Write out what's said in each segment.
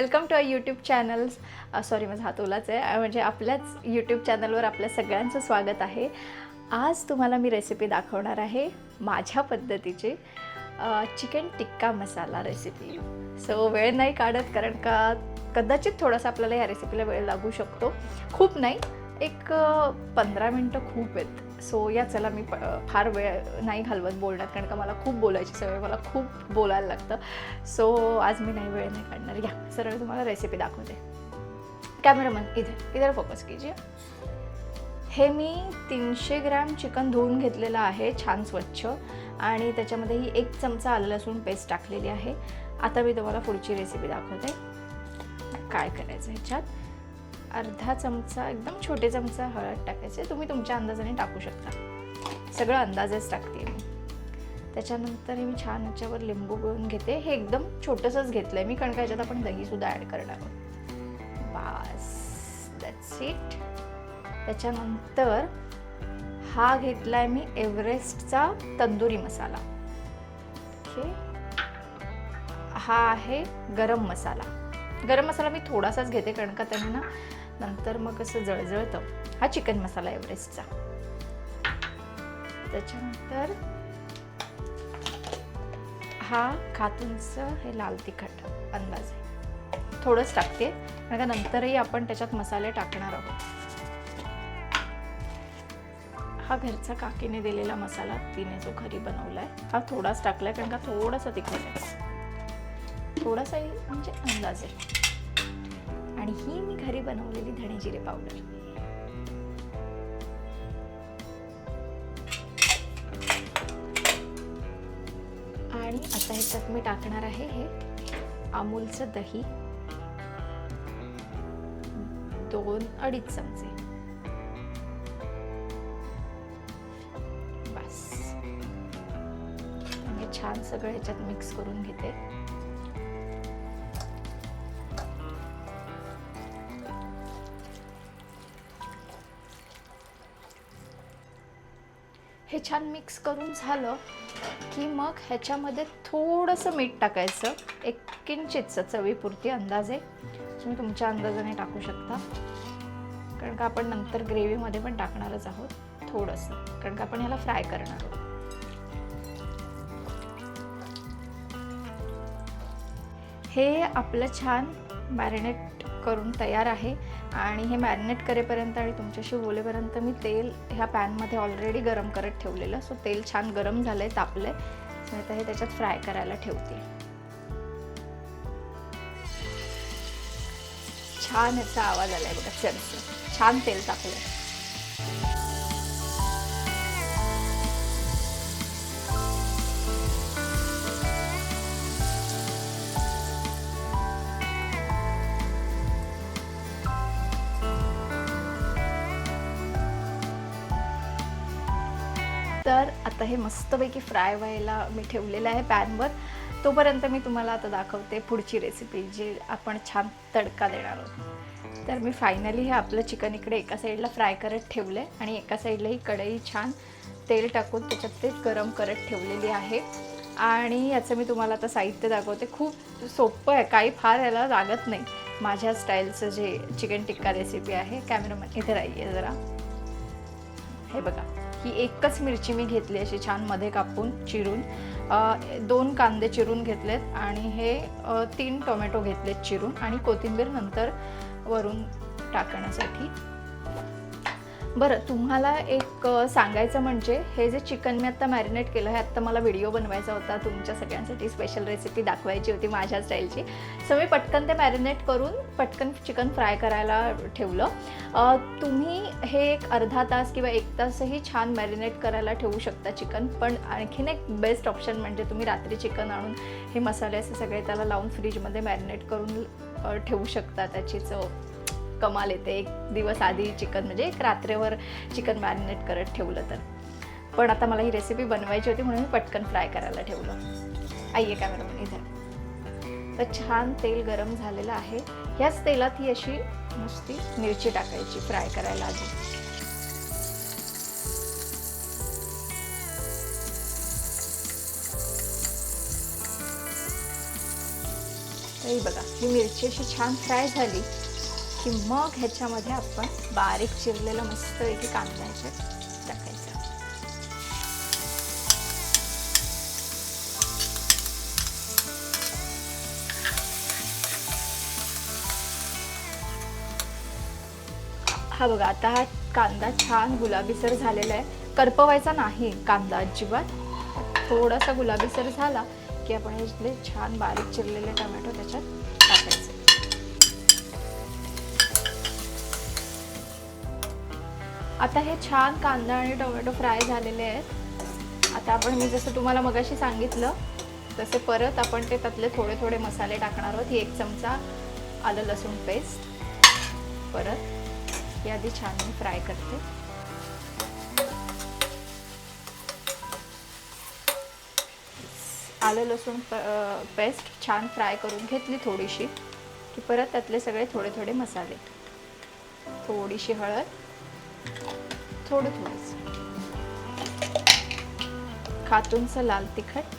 Welcome to a YouTube channels. Sorry माझा हात ओलाच आहे. म्हणजे आपल्याच यूट्यूब चॅनलवर आपल्या सगळ्यांचं स्वागत आहे. आज तुम्हाला मी रेसिपी दाखवणार आहे माझ्या पद्धतीची chicken tikka masala recipe so वेळ नाही काढत कारण का कदाचित थोडासा आपल्याला या रेसिपीला वेळ लागू शकतो. खूप नाही एक पंधरा मिनटं खूप आहेत. सो या चला मी प फार वेळ नाही घालवत बोलण्यात कारण का मला खूप बोलायची सवय मला खूप बोलायला लागतं. सो आज मी नाही वेळ नाही काढणार. या सरळ तुम्हाला रेसिपी दाखवते. कॅमेरामन इथे इधर फोकस कीजिए. हे मी तीनशे ग्रॅम चिकन धुवून घेतलेलं आहे छान स्वच्छ. आणि त्याच्यामध्ये ही एक चमचा आलं लसूण पेस्ट टाकलेली आहे. आता मी तुम्हाला पुढची रेसिपी दाखवते. काय करायचं ह्याच्यात? अर्धा चमचा एकदम छोटे चमचा हळद टाकायचे. तुम्ही तुमच्या अंदाजाने टाकू शकता. सगळं अंदाजेच टाकते मी. त्याच्यानंतर मी छान याच्यावर लिंबू गळून घेते. हे एकदम छोटंसंच घेतलं आहे मी कारण का याच्यात आपण दहीसुद्धा ॲड करणार आहोत. बास दॅट्स इट त्याच्यानंतर हा घेतला आहे मी एव्हरेस्टचा तंदुरी मसाला. ओके. हा आहे गरम मसाला. गरम मसाला मी थोडासाच घेते कारण का त्यांना नंतर मग असं जळजळतं. हा चिकन मसाला एव्हरेस्टचा. त्याच्यानंतर हा खातूनचं हे लाल तिखट अंदाजे थोडंच टाकते कारण का नंतरही आपण त्याच्यात मसाले टाकणार आहोत. हा घरचा काकीने दिलेला मसाला तिने जो घरी बनवलाय हा थोडाच टाकलाय कारण का थोडासा तिखट आहे. थोडासाही म्हणजे अंदाज आहे. आणि ही मी घरी बनवलेली धणे जिरे पावडर आणि आता ह्याच्यात मी टाकणार आहे हे अमूलचं दही. दोन अडीच चमचे. बस. छान सगळं ह्याच्यात मिक्स करून घेते. छान मिक्स करून झालं की मग ह्याच्यामध्ये थोडंसं मीठ टाकायचं एक किंचितचं चवीपुरती अंदाजे. तुम्ही तुमच्या अंदाजाने टाकू शकता. कारण का आपण नंतर ग्रेव्हीमध्ये पण टाकणारच आहोत थोडंसं. कारण का आपण ह्याला फ्राय करणार आहोत. हे आपलं छान मॅरिनेट करून तयार आहे. आणि हे मॅरिनेट करेपर्यंत आणि तुमच्याशी बोलेपर्यंत मी तेल ह्या पॅनमध्ये ऑलरेडी गरम करत ठेवलेलं. सो तेल छान गरम झालं आहे तापलं आहे आता हे त्याच्यात फ्राय करायला ठेवते. छान याचा आवाज आला आहे बघा चरचं छान तेल तापलंय. आता हे मस्तपैकी फ्राय व्हायला मी ठेवलेलं आहे पॅनवर तोपर्यंत मी तुम्हाला आता दाखवते पुढची रेसिपी जी आपण छान तडका देणार आहोत. तर मी फायनली हे आपलं चिकन इकडे एका साईडला फ्राय करत ठेवलं आहे आणि एका साईडला ही कढई छान तेल टाकून त्याच्यात ते गरम करत ठेवलेली आहे. आणि याचं मी तुम्हाला आता साहित्य दाखवते. खूप सोपं आहे काही फार याला लागत नाही. माझ्या स्टाईलचं जे चिकन टिक्का रेसिपी आहे कॅमेरामॅन इथे राहिये जरा. हे बघा. ही एकच मिरची मी घेतली अशी छानमध्ये कापून चिरून. दोन कांदे चिरून घेतलेत आणि हे तीन टोमॅटो घेतलेत चिरून आणि कोथिंबीर नंतर वरून टाकण्यासाठी. बरं तुम्हाला एक सांगायचं म्हणजे हे जे चिकन मी आत्ता मॅरिनेट केलं आहे आत्ता मला व्हिडिओ बनवायचा होता. तुमच्या सगळ्यांसाठी स्पेशल रेसिपी दाखवायची होती माझ्या स्टाईलची सो मी पटकन ते मॅरिनेट करून पटकन चिकन फ्राय करायला ठेवलं. तुम्ही हे एक अर्धा तास किंवा एक तासही छान मॅरिनेट करायला ठेवू शकता चिकन. पण आणखीन एक बेस्ट ऑप्शन म्हणजे तुम्ही रात्री चिकन आणून हे मसाले असे सगळे त्याला लावून फ्रीजमध्ये मॅरिनेट करून ठेवू शकता त्याची चव. कमाल येते एक दिवस आधी चिकन म्हणजे एक रात्रीवर चिकन मॅरिनेट करत ठेवलं तर. पण आता मला ही रेसिपी बनवायची होती म्हणून मी पटकन फ्राय करायला ठेवलं. आईये कॅमेरामॅन इथे तर छान तेल गरम झालेलं आहे. ह्याच तेलात ही अशी नुसती मिरची टाकायची फ्राय करायला आधी. बघा ही मिरची अशी छान फ्राय झाली. की मग ह्याच्यामध्ये आपण बारीक चिरलेलं मस्तपैकी कांदा ह्याच्यात टाकायचा. हा बघा आता हा कांदा छान गुलाबीसर झालेला आहे. करपवायचा नाही कांदा अजिबात. थोडासा गुलाबीसर झाला की आपण ह्यातले छान बारीक चिरलेले टोमॅटो त्याच्यात टाकायचे. आता हे छान कांदा आणि टोमॅटो फ्राय झालेले आहेत. आता आपण मी जसं तुम्हाला मगाशी सांगितलं तसे परत आपण ते त्यातले थोडे थोडे मसाले टाकणार आहोत. ही एक चमचा आलं लसूण पेस्ट परत ही आधी छान मी फ्राय करते. आलं लसूण पेस्ट छान फ्राय करून घेतली थोडीशी की परत त्यातले सगळे थोडे थोडे मसाले. थोडीशी हळद. थोडं थोडंच खातूनचं लाल तिखट.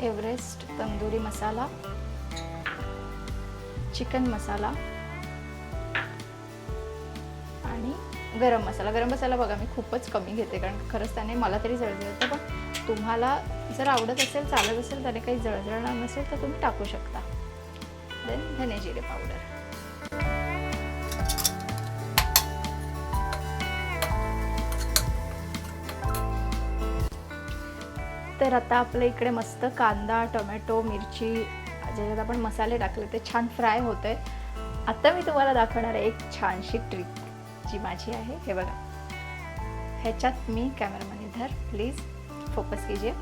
एव्हरेस्ट तंदुरी मसाला. चिकन मसाला. आणि गरम मसाला. गरम मसाला बघा मी खूपच कमी घेते कारण खरंच त्याने मला तरी जळजळ होतं पण तुम्हाला जर आवडत असेल चालत असेल त्याने काही जळजळणार नसेल तर तुम्ही टाकू शकता. देन धने जिरे पावडर तर आता आपल्या इकडे मस्त कांदा टोमॅटो मिरची ज्याच्यात आपण मसाले टाकले ते छान फ्राय होत आहे आता मी तुम्हाला दाखवणार आहे एक छानशी ट्रिक जी माझी आहे. हे बघा. ह्याच्यात मी कॅमेरामॅन इधर प्लीज फोकस कीजिए.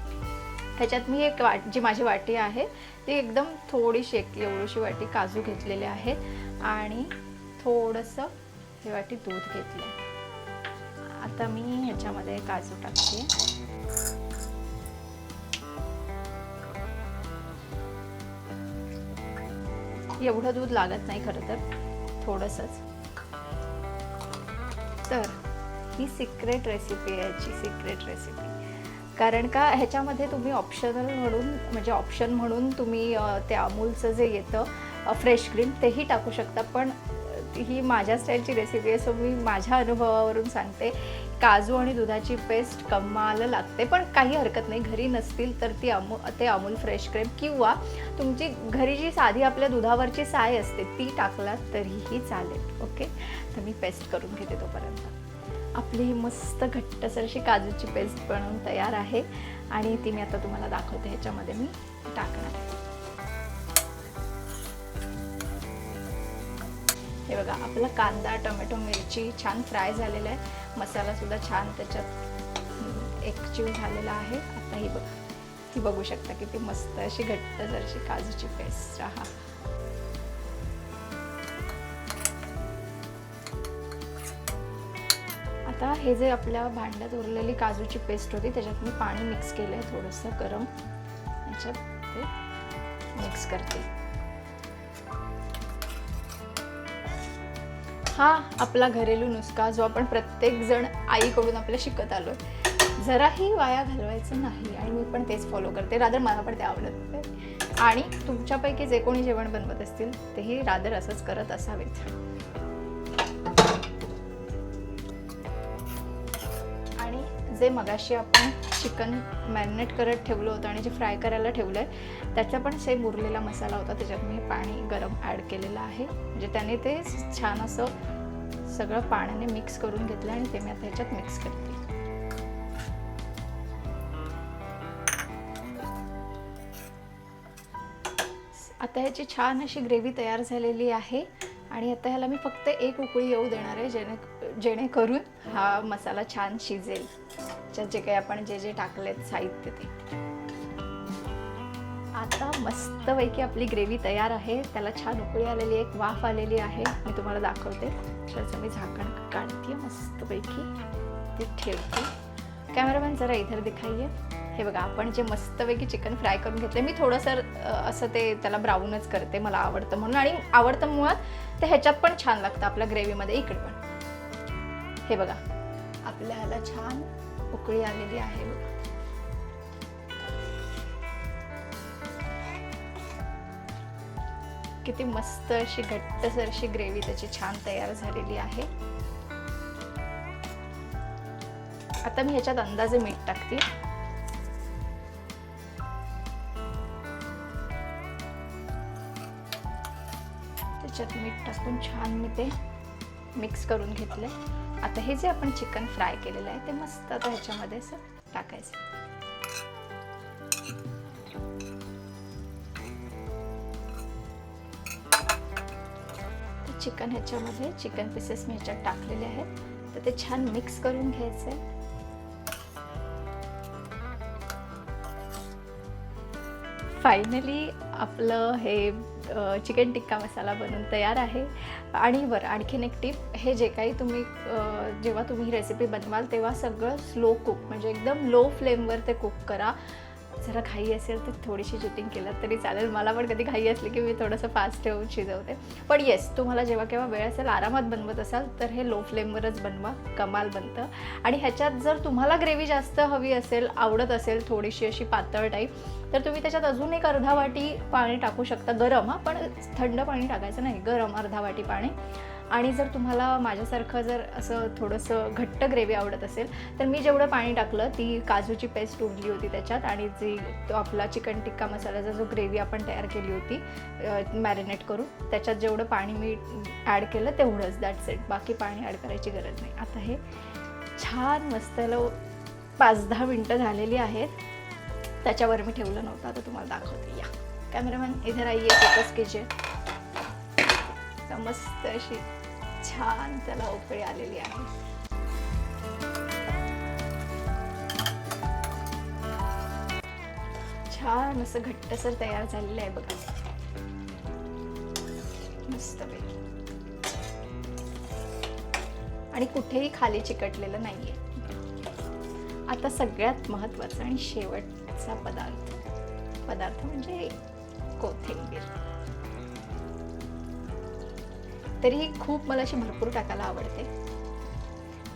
ह्याच्यात मी एक वाट जी माझी वाटी आहे ती एकदम थोडीशी एक एवढीशी वाटी काजू घेतलेले आहेत आणि थोडंसं हे वाटी दूध घेतलं आता मी ह्याच्यामध्ये काजू टाकते. एवढं दूध लागत नाही खरं तर थोडंसंच. तर ही सिक्रेट रेसिपी आहे याची सिक्रेट रेसिपी कारण का ह्याच्यामध्ये तुम्ही ऑप्शनल म्हणून म्हणजे ऑप्शन म्हणून तुम्ही ते अमूलचं जे येतं फ्रेश क्रीम तेही टाकू शकता. पण ही माझ्या स्टाईलची रेसिपी आहे सो मी माझ्या अनुभवावरून सांगते. काजू आणि दुधाची पेस्ट कमाल लागते पण काही हरकत नाही. घरी नसतील तर ती अमू ते अमूल फ्रेश क्रीम किंवा तुमची घरी जी साधी आपल्या दुधावरची साय असते ती टाकलात तरीही चालेल. ओके तर मी पेस्ट करून घेते तोपर्यंत. आपली ही मस्त घट्टसर अशी काजूची पेस्ट बनवून तयार आहे. आणि ती मी आता तुम्हाला दाखवते ह्याच्यामध्ये मी टाकणार आहे. हे बघा आपला कांदा टोमॅटो मिरची छान फ्राय झालेला आहे. मसालासुद्धा छान त्याच्यात हम्म, एकजीव झालेला आहे. आता ही बघा ती बघू शकता किती मस्त अशी घट्ट जरशी काजूची पेस्ट. राहा आता हे जे आपल्या भांड्यात उरलेली काजूची पेस्ट होती त्याच्यात मी पाणी मिक्स केलं आहे थोडंसं गरम. याच्यात ते मिक्स करते. हा आपला घरेलू नुसका जो आपण प्रत्येकजण आईकडून आपल्या शिकत आलोय. जराही वाया घालवायचं नाही आणि मी पण तेच फॉलो करते. रादर मला पण ते आवडत आणि तुमच्यापैकी जे कोणी जेवण बनवत असतील तेही रादर असंच करत असावेत. जे मगाशी आपण चिकन मॅरिनेट करत ठेवलं होतं आणि जे फ्राय करायला ठेवलं आहे त्याचा पण सेम उरलेला मसाला होता. त्याच्यात मी पाणी गरम ॲड केलेलं आहे. म्हणजे त्याने ते छान असं सगळं पाण्याने मिक्स करून घेतलं आणि ते मी आता ह्याच्यात मिक्स करते. आता ह्याची छान अशी ग्रेव्ही तयार झालेली आहे आणि आता ह्याला मी फक्त एक उकळी येऊ देणार आहे जेणे जेणेकरून हा मसाला छान शिजेल. त्याच्यात जे काही आपण जे जे टाकलेत साहित्य ते. आता मस्तपैकी आपली ग्रेव्ही तयार आहे. त्याला छान उकळी आलेली एक वाफ आलेली आहे. मी तुम्हाला दाखवते. त्याचं मी झाकण काढते मस्तपैकी. ते ठेवते. कॅमेरामॅन जरा इधर दिखाईये हे बघा आपण जे मस्तपैकी चिकन फ्राय करून घेतले मी थोडंसं असं ते त्याला ब्राऊनच करते मला आवडतं म्हणून. आणि आवडतं मुळात ते ह्याच्यात पण छान लागतं आपल्या ग्रेव्हीमध्ये इकडे पण. हे बघा आपल्याला छान उकळी आलेली आहे बघा. किती मस्त अशी घट्टसर अशी ग्रेव्ही त्याची छान तयार झालेली आहे. आता मी ह्याच्यात अंदाजे मीठ टाकते. त्याच्यात मीठ टाकून छान मी ते मिक्स करून घेतलंय. आता हे जे आपण चिकन फ्राय केलेलं आहे ते मस्त आता ह्याच्यामध्ये असं टाकायचं. चिकन ह्याच्यामध्ये चिकन पीसेस मी ह्याच्यात टाकलेले आहेत. तर ते छान मिक्स करून घ्यायचं फायनली आपलं हे चिकन टिक्का मसाला बनून तयार आहे. आणि बरं आणखीन एक टिप हे जे काही तुम्ही जेव्हा तुम्ही रेसिपी बनवाल तेव्हा सगळं स्लो कुक म्हणजे एकदम लो फ्लेमवर ते कुक करा. जरा घाई असेल तर थोडीशी शूटिंग केलं तरी चालेल. मला पण कधी घाई असली की मी थोडंसं फास्ट ठेवून शिजवते. पण येस तुम्हाला जेव्हा केव्हा वेळ असेल आरामात बनवत असाल तर हे लो फ्लेमवरच बनवा. कमाल बनतं. आणि ह्याच्यात जर तुम्हाला ग्रेव्ही जास्त हवी असेल आवडत असेल थोडीशी अशी पातळ टाईप तर तुम्ही त्याच्यात अजून एक अर्धा वाटी पाणी टाकू शकता. गरम हां पण थंड पाणी टाकायचं नाही. गरम अर्धा वाटी पाणी. आणि जर तुम्हाला माझ्यासारखं जर असं थोडंसं घट्ट ग्रेव्ही आवडत असेल तर मी जेवढं पाणी टाकलं ती काजूची पेस्ट उरली होती त्याच्यात आणि जी तो आपला चिकन टिक्का मसाल्याचा जो ग्रेव्ही आपण तयार केली होती मॅरिनेट करून त्याच्यात जेवढं पाणी मी ॲड केलं तेवढंच दॅट्स इट बाकी पाणी ॲड करायची गरज नाही. आता हे छान मस्त पाच दहा मिनटं झालेली आहेत. त्याच्यावर मी ठेवलं नव्हतं. आता तुम्हाला दाखवते. या. कॅमेरामॅन इधर आइए फोकस कीजिए. मस्त अशी छान त्याला उकळी आलेली आहे. छान असं घट्टसर तयार झालेलं आहे बघा. मस्त आणि कुठेही खाली चिकटलेलं नाहीये. आता सगळ्यात महत्त्वाचा आणि शेवटचा पदार्थ. पदार्थ म्हणजे कोथिंबीर. तरीही खूप मला अशी भरपूर टाकायला आवडते.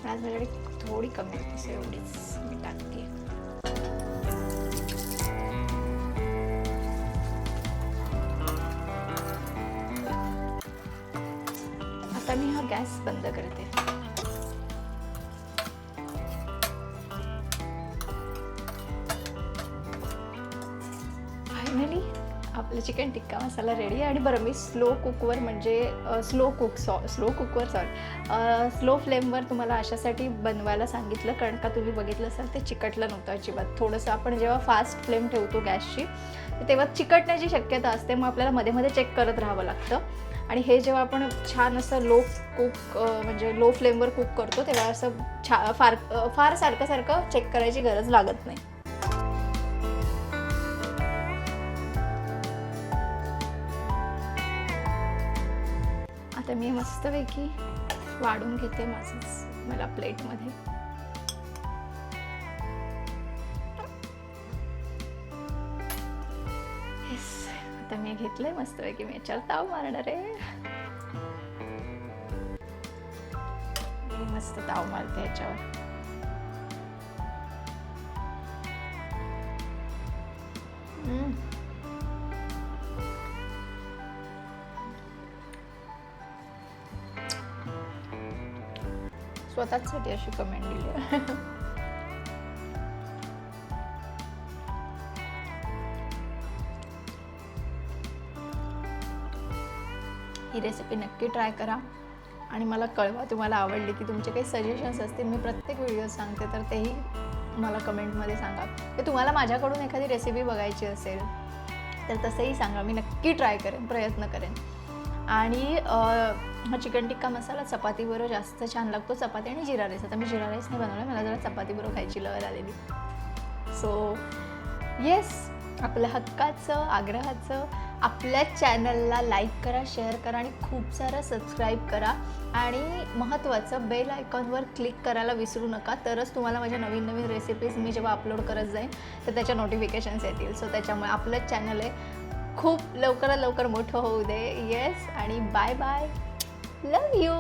पण आज माझ्याकडे थोडी कमी होती सो एवढीच मी टाकते. आता मी हा गॅस बंद करते. चिकन टिक्का मसाला रेडी आहे. आणि बरं मी स्लो कुकवर म्हणजे स्लो कुक सॉ स्लो कुकवर सॉरी स्लो फ्लेमवर तुम्हाला अशासाठी बनवायला सांगितलं कारण का तुम्ही बघितलं असाल ते चिकटलं नव्हतं अजिबात. थोडंसं आपण जेव्हा फास्ट फ्लेम ठेवतो गॅसची तेव्हा चिकटण्याची शक्यता असते मग आपल्याला मध्ये मध्ये चेक करत राहावं लागतं. आणि हे जेव्हा आपण छान असं लो कुक म्हणजे लो फ्लेमवर कुक करतो तेव्हा असं छा फार फार सारखं सारखं चेक करायची गरज लागत नाही. आता मी मस्तपैकी वाढून घेते माझंच मला प्लेटमध्ये. आता मी घेतलंय मस्तपैकी. मी याच्यावर ताव मारणार आहे. मी मस्त ताव मारते याच्यावर. हम्म. स्वतःसाठी अशी कमेंट दिली. आहे. ही रेसिपी नक्की ट्राय करा. आणि मला कळवा तुम्हाला आवडली की तुमचे काही सजेशन्स असतील मी प्रत्येक व्हिडिओ सांगते तर तेही मला कमेंटमध्ये सांगा. की तुम्हाला माझ्याकडून एखादी रेसिपी बघायची असेल तर तसंही सांगा. मी नक्की ट्राय करेन प्रयत्न करेन. आणि हा चिकन टिक्का मसाला चपातीबरोबर जास्त छान लागतो. चपाती आणि जिरा राईस. आता मी जिरा राईस नाही बनवला मला जरा चपातीबरोबर खायची लहर आलेली. सो येस आपल्या हक्काचं आग्रहाचं आपल्या चॅनलला लाईक करा शेअर करा आणि खूप सारं सबस्क्राईब करा. आणि महत्त्वाचं बेल आयकॉनवर क्लिक करायला विसरू नका. तरच तुम्हाला माझ्या नवीन नवीन रेसिपीज मी जेव्हा अपलोड करत जाईन तर त्याच्या नोटिफिकेशन्स येतील. सो त्याच्यामुळे आपलं चॅनल आहे खूप लवकरात लवकर मोठं होऊ दे. येस आणि बाय बाय लव यू